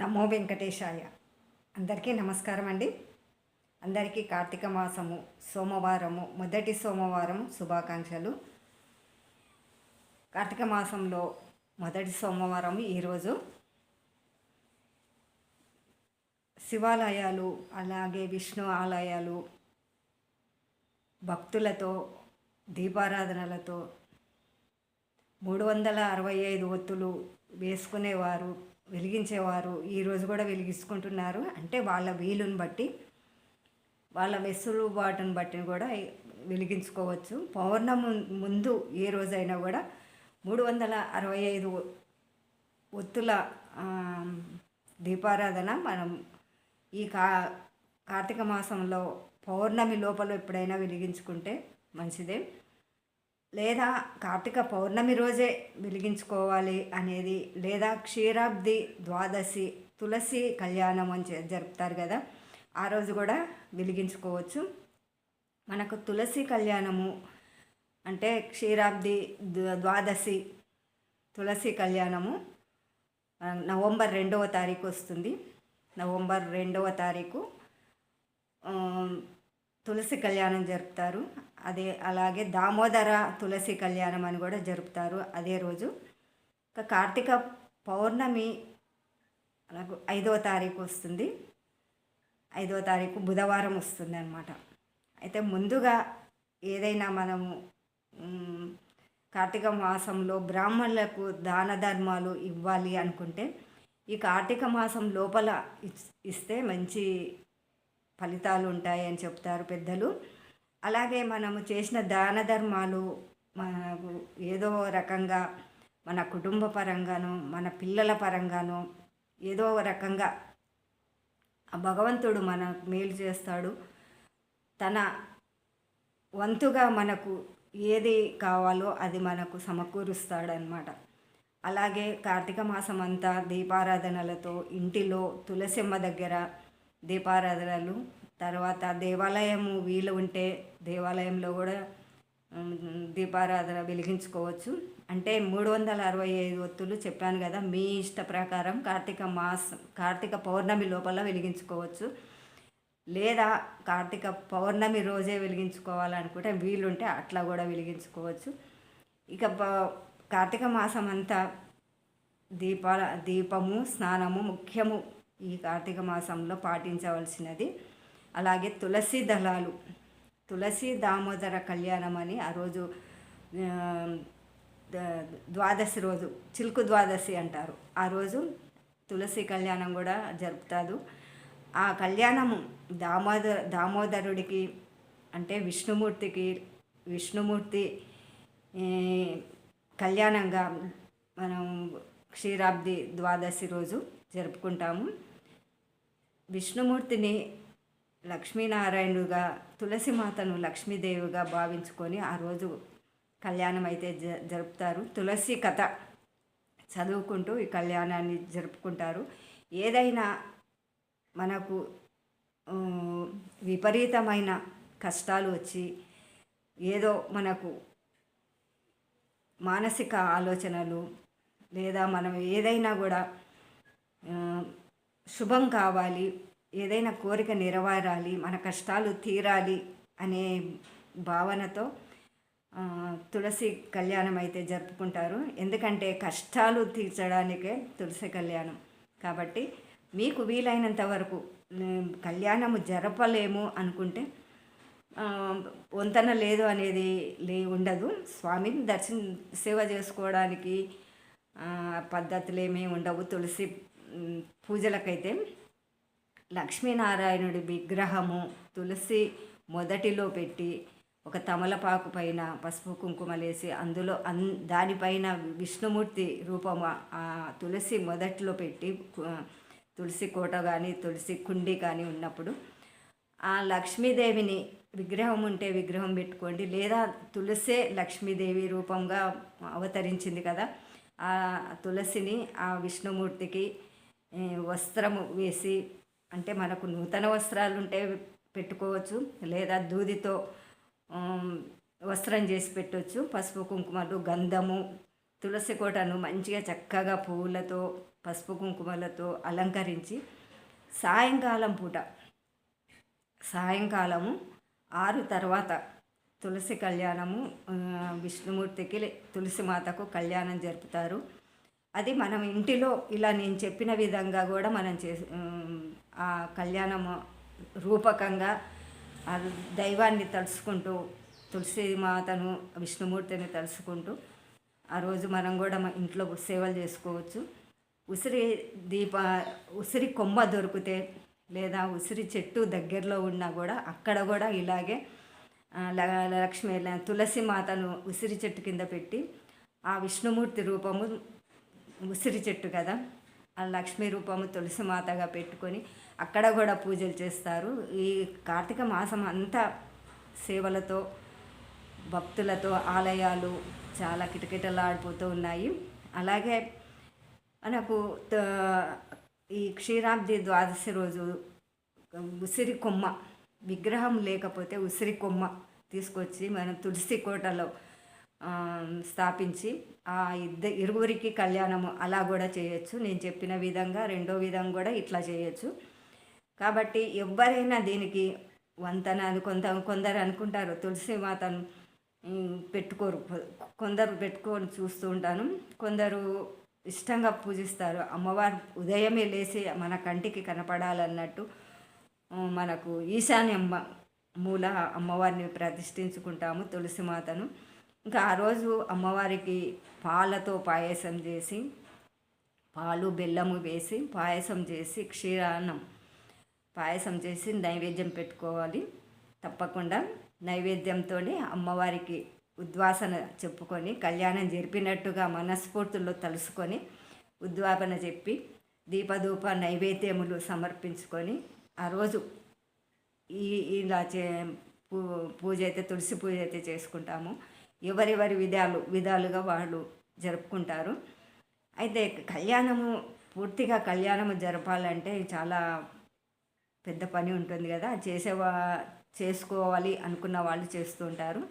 నమో వెంకటేశాయ. అందరికీ నమస్కారం అండి. అందరికీ కార్తీక మాసము సోమవారము మొదటి సోమవారం శుభాకాంక్షలు. కార్తీక మాసంలో మొదటి సోమవారం ఈరోజు శివాలయాలు అలాగే విష్ణు ఆలయాలు భక్తులతో దీపారాధనలతో మూడు వందల అరవై ఐదు ఒత్తులు వేసుకునేవారు. వెలిగించేవారు. ఈరోజు కూడా వెలిగించుకుంటున్నారు. అంటే వాళ్ళ వీలుని బట్టి వాళ్ళ వెసులుబాటును బట్టి కూడా వెలిగించుకోవచ్చు. పౌర్ణమి ముందు ఏ రోజైనా కూడా మూడు వందల అరవై ఐదు ఒత్తుల దీపారాధన మనం ఈ కా కార్తీక మాసంలో పౌర్ణమి లోపల ఎప్పుడైనా వెలిగించుకుంటే మంచిదే. లేదా కార్తీక పౌర్ణమి రోజే వెలిగించుకోవాలి అనేది లేదా క్షీరాబ్ది ద్వాదశి తులసి కళ్యాణం అని జరుపుతారు కదా ఆ రోజు కూడా వెలిగించుకోవచ్చు. మనకు తులసి కళ్యాణము అంటే క్షీరాబ్ది ద్వాదశి తులసి కళ్యాణము నవంబర్ రెండవ తారీఖు వస్తుంది. నవంబర్ రెండవ తారీఖు తులసి కళ్యాణం జరుపుతారు. అదే అలాగే దామోదర తులసి కళ్యాణం అని కూడా జరుపుతారు అదే రోజు. ఇంకా కార్తీక పౌర్ణమి అలాగే ఐదవ తారీఖు వస్తుంది. ఐదవ తారీఖు బుధవారం వస్తుంది అనమాట అయితే ముందుగా ఏదైనా మనము కార్తీక మాసంలో బ్రాహ్మణులకు దాన ధర్మాలు ఇవ్వాలి అనుకుంటే ఈ కార్తీక మాసం లోపల ఇస్తే మంచి ఫలితాలు ఉంటాయి అని చెప్తారు పెద్దలు. అలాగే మనము చేసిన దాన ధర్మాలు ఏదో రకంగా మన కుటుంబ పరంగాను మన పిల్లల పరంగాను ఏదో రకంగా ఆ భగవంతుడు మన మేలు చేస్తాడు. తన వంతుగా మనకు ఏది కావాలో అది మనకు సమకూరుస్తాడనమాట అలాగే కార్తీక మాసం అంతా దీపారాధనలతో ఇంటిలో తులసిమ్మ దగ్గర దీపారాధనలు తర్వాత దేవాలయము వీలు ఉంటే దేవాలయంలో కూడా దీపారాధన వెలిగించుకోవచ్చు. అంటే మూడు వందల అరవై ఐదు ఒత్తులు చెప్పాను కదా మీ ఇష్ట ప్రకారం కార్తీక మాసం కార్తీక పౌర్ణమి లోపల వెలిగించుకోవచ్చు. లేదా కార్తీక పౌర్ణమి రోజే వెలిగించుకోవాలనుకుంటే వీలుంటే అట్లా కూడా వెలిగించుకోవచ్చు. ఇక కార్తీక మాసం అంతా దీపాల దీపము స్నానము ముఖ్యము. ఈ కార్తీక మాసంలో పాటించవలసినది. అలాగే తులసి దళాలు. తులసి దామోదర కళ్యాణం అని ఆ రోజు ద్వాదశి రోజు చిలుకు ద్వాదశి అంటారు. ఆ రోజు తులసి కళ్యాణం కూడా జరుపుతారు. ఆ కళ్యాణము దామోదర దామోదరుడికి అంటే విష్ణుమూర్తికి విష్ణుమూర్తి కళ్యాణంగా మనం క్షీరాబ్ది ద్వాదశి రోజు జరుపుకుంటాము. విష్ణుమూర్తిని లక్ష్మీనారాయణుగా తులసిమాతను లక్ష్మీదేవిగా భావించుకొని ఆ రోజు కళ్యాణం అయితే జ జరుపుతారు. తులసి కథ చదువుకుంటూ ఈ కళ్యాణాన్ని జరుపుకుంటారు. ఏదైనా మనకు విపరీతమైన కష్టాలు వచ్చి ఏదో మనకు మానసిక ఆలోచనలు లేదా మనం ఏదైనా కూడా శుభం కావాలి ఏదైనా కోరిక నెరవేరాలి మన కష్టాలు తీరాలి అనే భావనతో తులసి కళ్యాణం అయితే జరుపుకుంటారు. ఎందుకంటే కష్టాలు తీర్చడానికే తులసి కళ్యాణం. కాబట్టి మీకు వీలైనంత వరకు కళ్యాణము జరపలేము అనుకుంటే వంతన లేదు అనేది లే ఉండదు. స్వామిని దర్శన సేవ చేసుకోవడానికి పద్ధతులు ఏమీ ఉండవు. తులసి పూజలకైతే లక్ష్మీనారాయణుడి విగ్రహము తులసి మొదటిలో పెట్టి ఒక తమలపాకు పైన పసుపు కుంకుమలేసి అందులో అన్ దానిపైన విష్ణుమూర్తి రూపము ఆ తులసి మొదట్లో పెట్టి తులసి కోట కానీ తులసి కుండి కానీ ఉన్నప్పుడు ఆ లక్ష్మీదేవిని విగ్రహం ఉంటే విగ్రహం పెట్టుకోండి. లేదా తులసే లక్ష్మీదేవి రూపంగా అవతరించింది కదా ఆ తులసిని ఆ విష్ణుమూర్తికి వస్త్రము వేసి అంటే మనకు నూతన వస్త్రాలు ఉంటే పెట్టుకోవచ్చు లేదా దూదితో వస్త్రం చేసి పెట్టవచ్చు పసుపు కుంకుమలు గంధము తులసి కోటను మంచిగా చక్కగా పువ్వులతో పసుపు కుంకుమలతో అలంకరించి సాయంకాలం పూట సాయంకాలము ఆరు తర్వాత తులసి కళ్యాణము విష్ణుమూర్తికి తులసి మాతకు కళ్యాణం జరుపుతారు. అది మనం ఇంటిలో ఇలా నేను చెప్పిన విధంగా కూడా మనం చే ఆ కళ్యాణము రూపకంగా ఆ దైవాన్ని తలుచుకుంటూ తులసి మాతను విష్ణుమూర్తిని తలుచుకుంటూ ఆ రోజు మనం కూడా మన ఇంట్లో సేవలు చేసుకోవచ్చు. ఉసిరి దీప ఉసిరి కొమ్మ దొరికితే లేదా ఉసిరి చెట్టు దగ్గరలో ఉన్నా కూడా అక్కడ కూడా ఇలాగే ల- లక్ష్మి తులసి మాతను ఉసిరి చెట్టు కింద పెట్టి ఆ విష్ణుమూర్తి రూపము ఉసిరి చెట్టు కదా ఆ లక్ష్మీ రూపము తులసి మాతగా పెట్టుకొని అక్కడ కూడా పూజలు చేస్తారు. ఈ కార్తీక మాసం అంతా సేవలతో భక్తులతో ఆలయాలు చాలా కిటకిటలాడిపోతూ ఉన్నాయి. అలాగే మనకు త- ఈ క్షీరాబ్ది ద్వాదశి రోజు ఉసిరి కొమ్మ విగ్రహం లేకపోతే ఉసిరి కొమ్మ తీసుకొచ్చి మనం తులసి కోటలో స్థాపించి ఆ ఇద్ద ఇరువురికి కళ్యాణము అలా కూడా చేయొచ్చు. నేను చెప్పిన విధంగా రెండో విధంగా కూడా ఇట్లా చేయొచ్చు. కాబట్టి ఎవరైనా దీనికి వంతన అని కొంత కొందరు అనుకుంటారు తులసి మాతను పెట్టుకోరు. కొందరు పెట్టుకొని చూస్తూ ఉంటాను. కొందరు ఇష్టంగా పూజిస్తారు. అమ్మవారు ఉదయమే లేచి మన కంటికి కనపడాలన్నట్టు మనకు ఈశాన్యమ్మ మూల అమ్మవారిని ప్రతిష్ఠించుకుంటాము తులసి మాతను. ఇంకా ఆ రోజు అమ్మవారికి పాలతో పాయసం చేసి పాలు బెల్లము వేసి పాయసం చేసి క్షీరాన్నం పాయసం చేసి నైవేద్యం పెట్టుకోవాలి. తప్పకుండా నైవేద్యంతో అమ్మవారికి ఉద్వాసన చెప్పుకొని కళ్యాణం జరిపినట్టుగా మనస్ఫూర్తుల్లో తలుసుకొని ఉద్వాపన చెప్పి దీపధూప నైవేద్యములు సమర్పించుకొని ఆ రోజు ఈ ఇలా చే పూ పూజ అయితే తులసి పూజ అయితే చేసుకుంటాము. ఎవరెవరి విధాలు విధాలుగా వాళ్ళు జరుపుకుంటారు. అయితే కళ్యాణము పూర్తిగా కళ్యాణము జరపాలంటే చాలా పెద్ద పని ఉంటుంది కదా. చేసేవా చేసుకోవాలి అనుకున్న వాళ్ళు చేస్తూ ఉంటారు.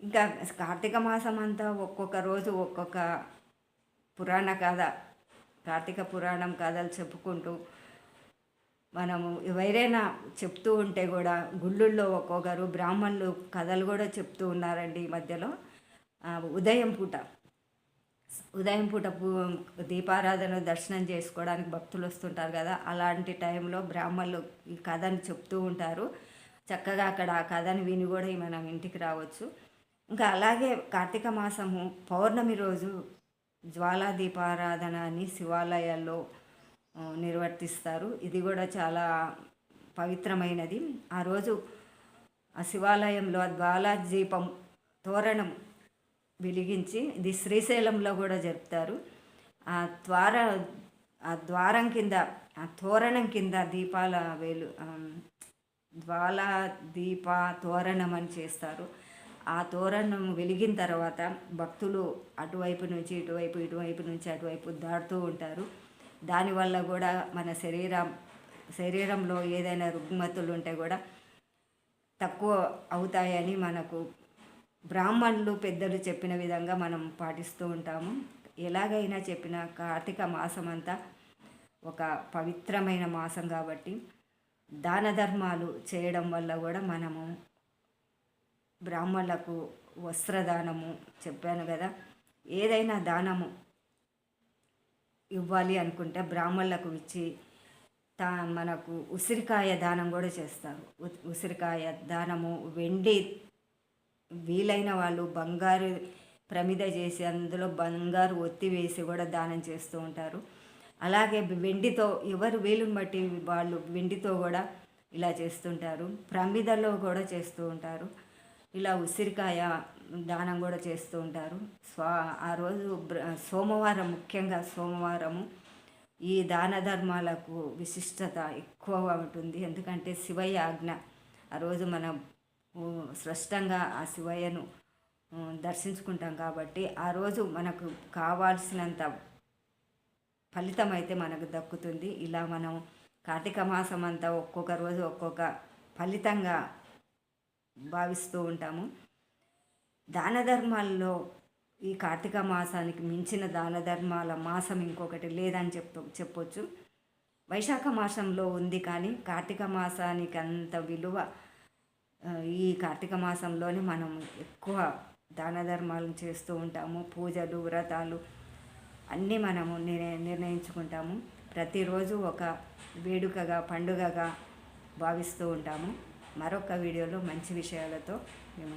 ఇంకా కార్తీక మాసం అంతా ఒక్కొక్క రోజు ఒక్కొక్క పురాణ కథ కార్తీక పురాణం కథలు చెప్పుకుంటూ మనము ఎవరైనా చెప్తూ ఉంటే కూడా గుళ్ళుల్లో ఒక్కొక్కరు బ్రాహ్మణులు కథలు కూడా చెప్తూ ఉన్నారండి ఈ మధ్యలో. ఉదయం పూట. ఉదయం పూట పూ దీపారాధన దర్శనం చేసుకోవడానికి భక్తులు వస్తుంటారు కదా. అలాంటి టైంలో బ్రాహ్మణులు ఈ కథని చెప్తూ ఉంటారు. చక్కగా అక్కడ ఆ కథను విని కూడా మనం ఇంటికి రావచ్చు. ఇంకా అలాగే కార్తీక మాసము పౌర్ణమి రోజు జ్వాలా దీపారాధన అని శివాలయాల్లో నిర్వర్తిస్తారు. ఇది కూడా చాలా పవిత్రమైనది. ఆ రోజు ఆ శివాలయంలో ఆ దీపం తోరణం వెలిగించి ఇది శ్రీశైలంలో కూడా జరుపుతారు. ఆ ద్వార ఆ ద్వారం కింద ఆ తోరణం కింద దీపాల వేలు ద్వాల దీప తోరణం అని చేస్తారు. ఆ తోరణం వెలిగిన తర్వాత భక్తులు అటువైపు నుంచి ఇటువైపు ఇటువైపు నుంచి అటువైపు దాటుతూ ఉంటారు. దానివల్ల కూడా మన శరీరం శరీరంలో ఏదైనా రుగ్మతులు ఉంటే కూడా తక్కువ అవుతాయని మనకు బ్రాహ్మణులు పెద్దలు చెప్పిన విధంగా మనం పాటిస్తూ ఉంటాము. ఎలాగైనా చెప్పిన కార్తీక మాసం అంతా ఒక పవిత్రమైన మాసం కాబట్టి దాన ధర్మాలు చేయడం వల్ల కూడా మనము బ్రాహ్మణులకు వస్త్రదానము చెప్పాను కదా. ఏదైనా దానము ఇవ్వాలి అనుకుంటే బ్రాహ్మణులకు ఇచ్చి తా మనకు ఉసిరికాయ దానం కూడా చేస్తారు. ఉసిరికాయ దానము వెండి వీలైన వాళ్ళు బంగారు ప్రమిద చేసి అందులో బంగారు ఒత్తి వేసి కూడా దానం చేస్తూ ఉంటారు. అలాగే వెండితో ఎవరు వీలుని బట్టి వాళ్ళు వెండితో కూడా ఇలా చేస్తుంటారు. ప్రమిదలో కూడా చేస్తూ ఉంటారు. ఇలా ఉసిరికాయ దానం కూడా చేస్తూ ఉంటారు. స్వా ఆ రోజు సోమవారం ముఖ్యంగా సోమవారము ఈ దాన ధర్మాలకు విశిష్టత ఎక్కువగా ఉంటుంది. ఎందుకంటే శివయ్య ఆజ్ఞ ఆ రోజు మనం స్పష్టంగా ఆ శివయ్యను దర్శించుకుంటాం కాబట్టి ఆ రోజు మనకు కావాల్సినంత ఫలితం అయితే మనకు దక్కుతుంది. ఇలా మనం కార్తీక మాసం అంతా ఒక్కొక్క రోజు ఒక్కొక్క ఫలితంగా భావిస్తూ ఉంటాము. దాన ధర్మాల్లో ఈ కార్తీక మాసానికి మించిన దాన ధర్మాల మాసం ఇంకొకటి లేదని చెప్ప చెప్పొచ్చు. వైశాఖ మాసంలో ఉంది కానీ కార్తీక మాసానికి అంత విలువ ఈ కార్తీక మాసంలోనే మనం ఎక్కువ దాన ధర్మాలను చేస్తూ ఉంటాము. పూజలు వ్రతాలు అన్నీ మనము నిర్ణయ నిర్ణయించుకుంటాము. ప్రతిరోజు ఒక వేడుకగా పండుగగా భావిస్తూ ఉంటాము. మరొక వీడియోలో మంచి విషయాలతో మేము